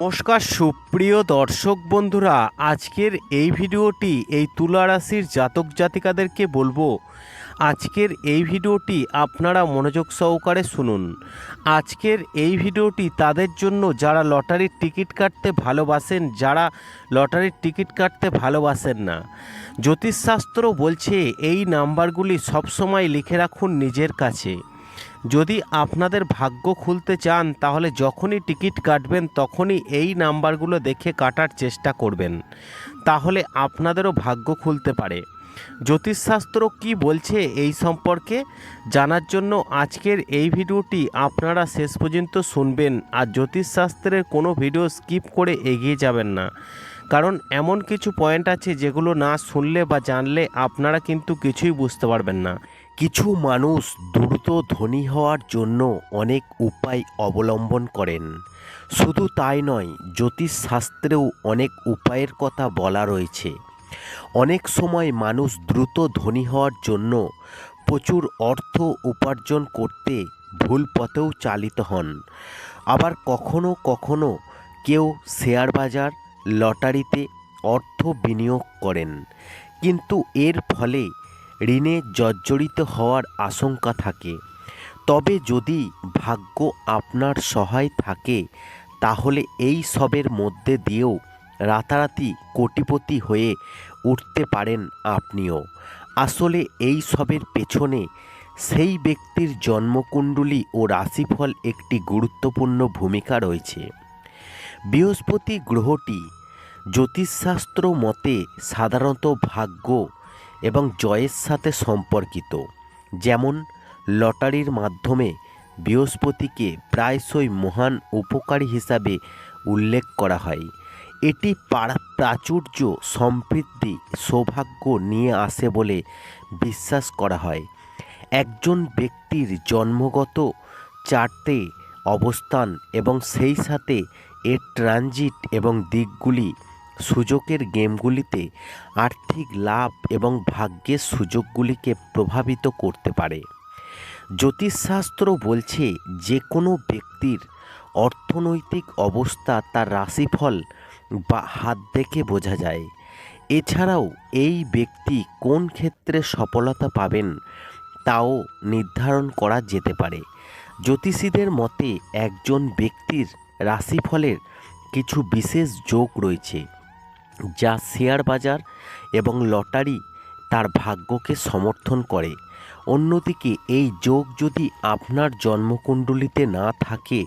নমস্কার, সুপ্রিয় দর্শক বন্ধুরা, আজকের এই ভিডিওটি এই তুলা রাশির জাতক জাতিকাদেরকে বলব। আজকের এই ভিডিওটি আপনারা মনোযোগ সহকারে শুনুন। আজকের এই ভিডিওটি তাদের জন্য যারা লটারির টিকিট কাটতে ভালোবাসেন, যারা লটারির টিকিট কাটতে ভালোবাসেন না। জ্যোতিষশাস্ত্র বলছে, এই নাম্বারগুলি সবসময় লিখে রাখুন নিজের কাছে। যদি আপনাদের ভাগ্য খুলতে চান, তাহলে যখনই টিকিট কাটবেন, তখনই এই নাম্বারগুলো দেখে কাটার চেষ্টা করবেন। তাহলে আপনাদেরও ভাগ্য খুলতে পারে। জ্যোতিষশাস্ত্র কি বলছে এই সম্পর্কে জানার জন্য আজকের এই ভিডিওটি আপনারা শেষ পর্যন্ত শুনবেন, আর জ্যোতিষশাস্ত্রের কোনো ভিডিও স্কিপ করে এগিয়ে যাবেন না। কারণ এমন কিছু পয়েন্ট আছে যেগুলো না শুনলে বা জানলে আপনারা কিন্তু কিছুই বুঝতে পারবেন না। কিছু মানুষ দ্রুত ধনী হওয়ার জন্য অনেক উপায় অবলম্বন করেন। শুধু তাই নয়, জ্যোতিষশাস্ত্রেও অনেক উপায়ের কথা বলা রয়েছে। অনেক সময় মানুষ দ্রুত ধনী হওয়ার জন্য প্রচুর অর্থ উপার্জন করতে ভুল পথেও চালিত হন। আবার কখনো কখনো কেউ শেয়ার বাজার, লটারিতে অর্থ বিনিয়োগ করেন। কিন্তু এর ফলে ঋণে জর্জরিত হওয়ার আশঙ্কা থাকে। তবে যদি ভাগ্য আপনার সহায় থাকে, তাহলে এই সবের মধ্যে দিয়েও রাতারাতি কোটিপতি হয়ে উঠতে পারেন আপনিও। আসলে এই সবের পেছনে সেই ব্যক্তির জন্মকুণ্ডলী ও রাশিফল একটি গুরুত্বপূর্ণ ভূমিকা রয়েছে। বৃহস্পতি গ্রহটি জ্যোতিষশাস্ত্র মতে সাধারণত ভাগ্য এবং জয়ের সাথে সম্পর্কিত, যেমন লটারির মাধ্যমে বৃহস্পতিকে প্রায়শই মহান উপকারী হিসাবে উল্লেখ করা হয়। এটি পারা- প্রাচুর্য সমৃদ্ধি সৌভাগ্য নিয়ে আসে বলে বিশ্বাস করা হয়। একজন ব্যক্তির জন্মগত চার্টে অবস্থান এবং সেই সাথে এর ট্রানজিট এবং দিকগুলি সুযোগের গেমগুলিতে আর্থিক লাভ এবং ভাগ্যের সুযোগগুলিকে প্রভাবিত করতে পারে। জ্যোতিষশাস্ত্র বলছে যে কোনো ব্যক্তির অর্থনৈতিক অবস্থা তার রাশিফল বা হাত দেখে বোঝা যায়। এছাড়াও এই ব্যক্তি কোন ক্ষেত্রে সফলতা পাবেন তাও নির্ধারণ করা যেতে পারে। জ্যোতিষীদের মতে একজন ব্যক্তির রাশিফলের কিছু বিশেষ যোগ রয়েছে। যা শেয়ার বাজার এবং লটারি তার ভাগ্যকে সমর্থন করে। অন্যদিকে এই যোগ যদি আপনার জন্মকুণ্ডলিতে না থাকে,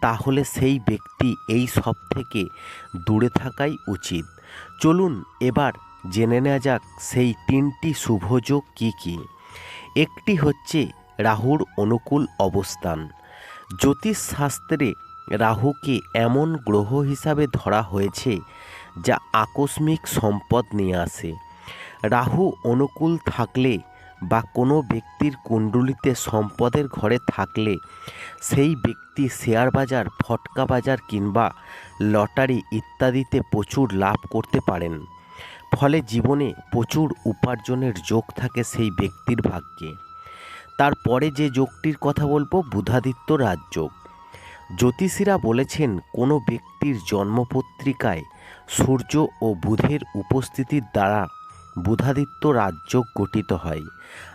তাহলে সেই ব্যক্তি এই সব থেকে দূরে থাকাই উচিত। চলুন এবার জেনে নেওয়া যাক সেই তিনটি শুভযোগ কী কী। একটি হচ্ছে রাহুর অনুকূল অবস্থান। জ্যোতিষশাস্ত্রে রাহুকে এমন গ্রহ হিসাবে ধরা হয়েছে যা আকস্মিক সম্পদ নিয়ে আসে। রাহু অনুকূল থাকলে বা কোনো ব্যক্তির কুণ্ডলিতে সম্পদের ঘরে থাকলে, সেই ব্যক্তি শেয়ার বাজার, ফটকা বাজার কিংবা লটারি ইত্যাদিতে প্রচুর লাভ করতে পারেন। ফলে জীবনে প্রচুর উপার্জনের যোগ থাকে সেই ব্যক্তির ভাগ্যে। তারপরে যে যোগটির কথা বলব, বুধাদিত্য রাজযোগ। জ্যোতিষীরা বলেছেন, কোনো ব্যক্তির জন্মপত্রিকায় সূর্য ও বুধের উপস্থিতির দ্বারা বুধাদিত্য রাজযোগ গঠিত হয়।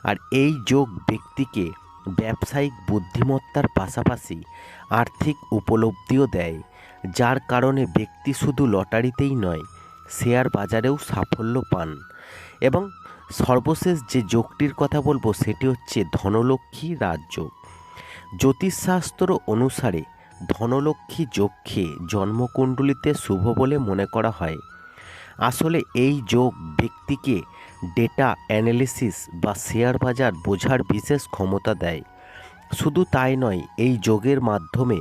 আর এই যোগ ব্যক্তিকে ব্যবসায়িক বুদ্ধিমত্তার পাশাপাশি আর্থিক উপলব্ধিও দেয়, যার কারণে ব্যক্তি শুধু লটারিতেই নয়, শেয়ার বাজারেও সাফল্য পান। এবং সর্বশেষ যে যোগটির কথা বলব, সেটি হচ্ছে ধনলক্ষ্মী রাজযোগ জ্যোতিষশাস্ত্র অনুসারে ধনলক্ষ্মী যোগকে জন্মকুণ্ডলিতে শুভ বলে মনে করা হয়। আসলে এই যোগ ব্যক্তিকে ডেটা অ্যানালিসিস বা শেয়ার বাজার বোঝার বিশেষ ক্ষমতা দেয়। শুধু তাই নয়, এই যোগের মাধ্যমে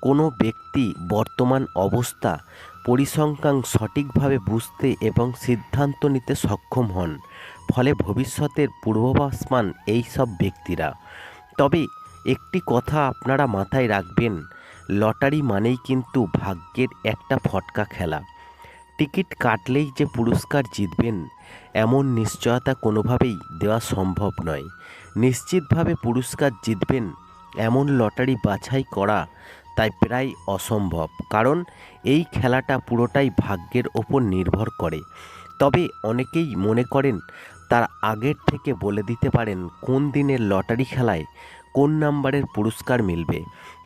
কোনো ব্যক্তি বর্তমান অবস্থা, পরিসংখ্যান সঠিকভাবে বুঝতে এবং সিদ্ধান্ত নিতে সক্ষম হন, ফলে ভবিষ্যতের পূর্বাভাস পান এই সব ব্যক্তিরা। তবে একটি কথা আপনারা মাথায় রাখবেন লটারি মানেই কিন্তু ভাগ্যের একটা ফটকা খেলা। টিকিট কাটলেই যে পুরস্কার জিতবেন, এমন নিশ্চয়তা কোনোভাবেই দেওয়া সম্ভব নয়। নিশ্চিতভাবে পুরস্কার জিতবেন, এমন লটারি বাছাই করা তাই প্রায় অসম্ভব, কারণ এই খেলাটা পুরোটাই ভাগ্যের ওপর নির্ভর করে। তবে অনেকেই মনে করেন, তার আগের থেকে বলে দিতে পারেন কোন দিনের লটারি খেলায় কোন নাম্বারের পুরস্কার মিলবে।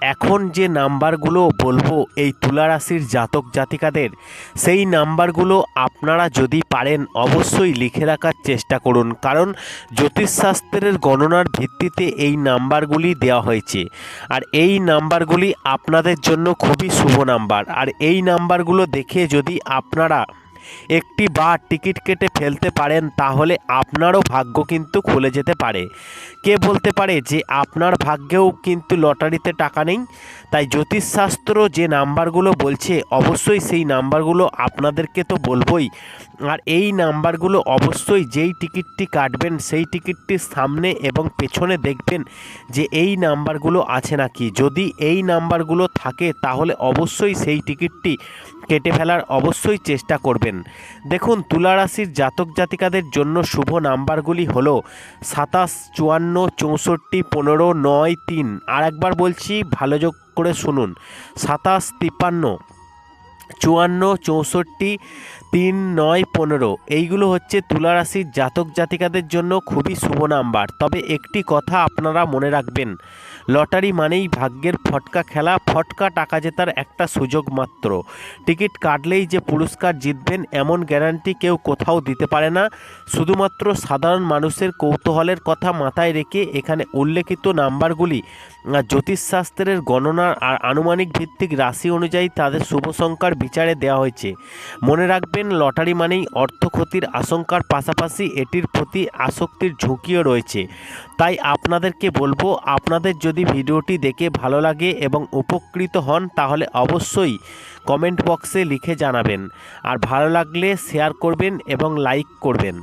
এখন যে নাম্বারগুলো বলব এই তুলা রাশির জাতক জাতিকাদের, সেই নাম্বারগুলো আপনারা যদি পারেন অবশ্যই লিখে রাখার চেষ্টা করুন। কারণ জ্যোতিষশাস্ত্রের গণনার ভিত্তিতে এই নাম্বারগুলি দেওয়া হয়েছে। আর এই নাম্বারগুলি আপনাদের জন্য খুবই শুভ নাম্বার। আর এই নাম্বারগুলো দেখে যদি আপনারা একটি বার টিকিট কেটে ফেলতে পারেন, তাহলে আপনারও ভাগ্য কিন্তু খুলে যেতে পারে। কে বলতে পারে যে আপনার ভাগ্যেও কিন্তু লটারিতে টাকা নেই? তাই জ্যোতিষশাস্ত্র যে নাম্বারগুলো বলছে, অবশ্যই সেই নাম্বারগুলো আপনাদেরকে তো বলবই। আর এই নাম্বারগুলো অবশ্যই যেই টিকিটটি কাটবেন, সেই টিকিটটির সামনে এবং পেছনে দেখবেন যে এই নাম্বারগুলো আছে নাকি। যদি এই নাম্বারগুলো থাকে, তাহলে অবশ্যই সেই টিকিটটি কেটে ফেলার অবশ্যই চেষ্টা করবেন। দেখুন, তুলা রাশির জাতক জাতিকাদের জন্য শুভ নাম্বারগুলি হলো সাতাশ, চুয়ান্ন, চৌষট্টি, পনেরো, নয়, তিন। আর একবার বলছি, ভালো যোগ করে শুনুন। সাতাশ, তিপ্পান্ন, চুয়ান্ন, চৌষট্টি, তিন, নয়, পনেরো। এইগুলো হচ্ছে তুলা রাশির জাতক জাতিকাদের জন্য খুবই শুভ নাম্বার। তবে একটি কথা আপনারা মনে রাখবেন লটারি মানেই ভাগ্যের ফটকা খেলা, ফটকা টাকা জেতার একটা সুযোগ মাত্র। টিকিট কাটলেই যে পুরস্কার জিতবেন এমন গ্যারান্টি কেউ কোথাও দিতে পারে না। শুধুমাত্র সাধারণ মানুষের কৌতূহলের কথা মাথায় রেখে এখানে উল্লেখিত নাম্বারগুলি জ্যোতিষশাস্ত্রের গণনা আর আনুমানিক ভিত্তিক রাশি অনুযায়ী তাদের শুভ সংখ্যার বিচারে দেওয়া হয়েছে। মনে রাখবেন, লটারি মানেই অর্থ ক্ষতির আশঙ্কার পাশাপাশি এটির প্রতি আসক্তির ঝুঁকিও রয়েছে। তাই আপনাদেরকে বলব, আপনাদের যদি ভিডিওটি দেখে ভালো লাগে এবং উপকৃত হন, তাহলে অবশ্যই কমেন্ট বক্সে লিখে জানাবেন। আর ভালো লাগলে শেয়ার করবেন এবং লাইক করবেন।